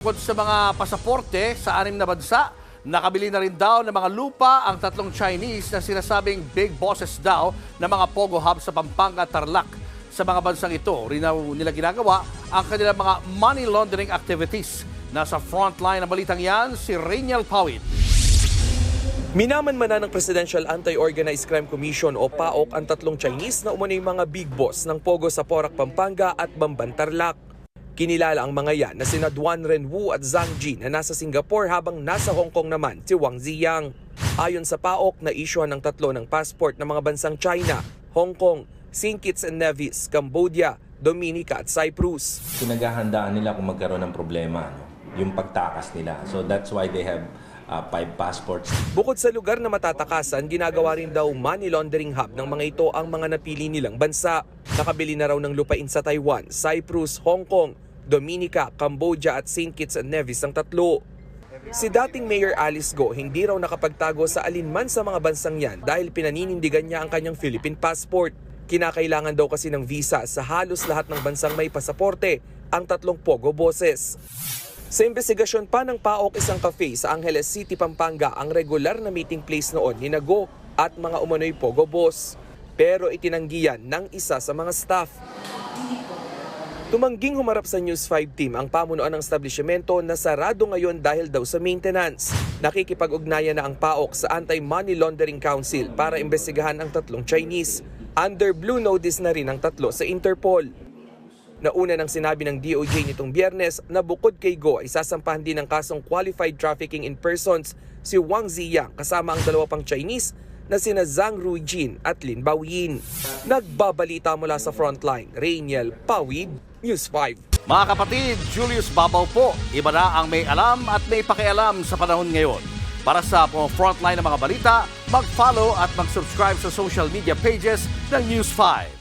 Bukod sa mga pasaporte sa anim na bansa, nakabili na rin daw ng mga lupa ang tatlong Chinese na sinasabing big bosses daw ng mga Pogo Hub sa Pampanga Tarlac. Sa mga bansang ito, rin nila ginagawa ang kanilang mga money laundering activities. Nasa frontline ng balitang yan, si Rainiel Pawid. Minamanmana ng Presidential Anti-Organized Crime Commission o PAOK ang tatlong Chinese na umano'y mga big boss ng Pogo sa Porac, Pampanga at Bamban, Tarlac. Kinilala ang mga yan na sina Duan Renwu at Zhang Jin na nasa Singapore habang nasa Hong Kong naman si Wang Ziyang. Ayon sa PAOK, na-issue ng tatlo ng passport ng mga bansang China, Hong Kong, St. Kitts and Nevis, Cambodia, Dominica at Cyprus. pinaghahandaan nila kung magkaroon ng problema, no? yung pagtakas nila. So that's why they have uh, five passports. Bukod sa lugar na matatakasan, ginagawa rin daw money laundering hub ng mga ito ang mga napili nilang bansa. Nakabili na raw ng lupain sa Taiwan, Cyprus, Hong Kong, Dominica, Cambodia at St. Kitts and Nevis ang tatlo. Si dating Mayor Alice Go hindi raw nakapagtago sa alinman sa mga bansang yan dahil pinaninindigan niya ang kanyang Philippine passport. Kinakailangan daw kasi ng visa sa halos lahat ng bansang may pasaporte ang tatlong pogo boses. Sa investigasyon pa ng PAOK isang cafe sa Angeles City, Pampanga ang regular na meeting place noon ni Nago at mga umano'y pogo boss. Pero itinanggihan ng isa sa mga staff. Tumangging humarap sa News 5 team ang pamunuan ng establishmento na sarado ngayon dahil daw sa maintenance. Nakikipag-ugnayan na ang PAOK sa Anti-Money Laundering Council para imbestigahan ang tatlong Chinese. Under blue notice na rin ang tatlo sa Interpol. Nauna nang sinabi ng DOJ nitong biyernes na bukod kay Go ay sasampahan din ng kasong qualified trafficking in persons si Wang Ziyang kasama ang dalawa pang Chinese na sina Zhang Ruijin at Lin Baoyin. Nagbabalita mula sa frontline, Rainiel Pawid, News 5. Mga kapatid, Julius Babaw po. Iba na ang may alam at may pakialam sa panahon ngayon. Para sa mga frontline ng mga balita, mag-follow at mag-subscribe sa social media pages ng News 5.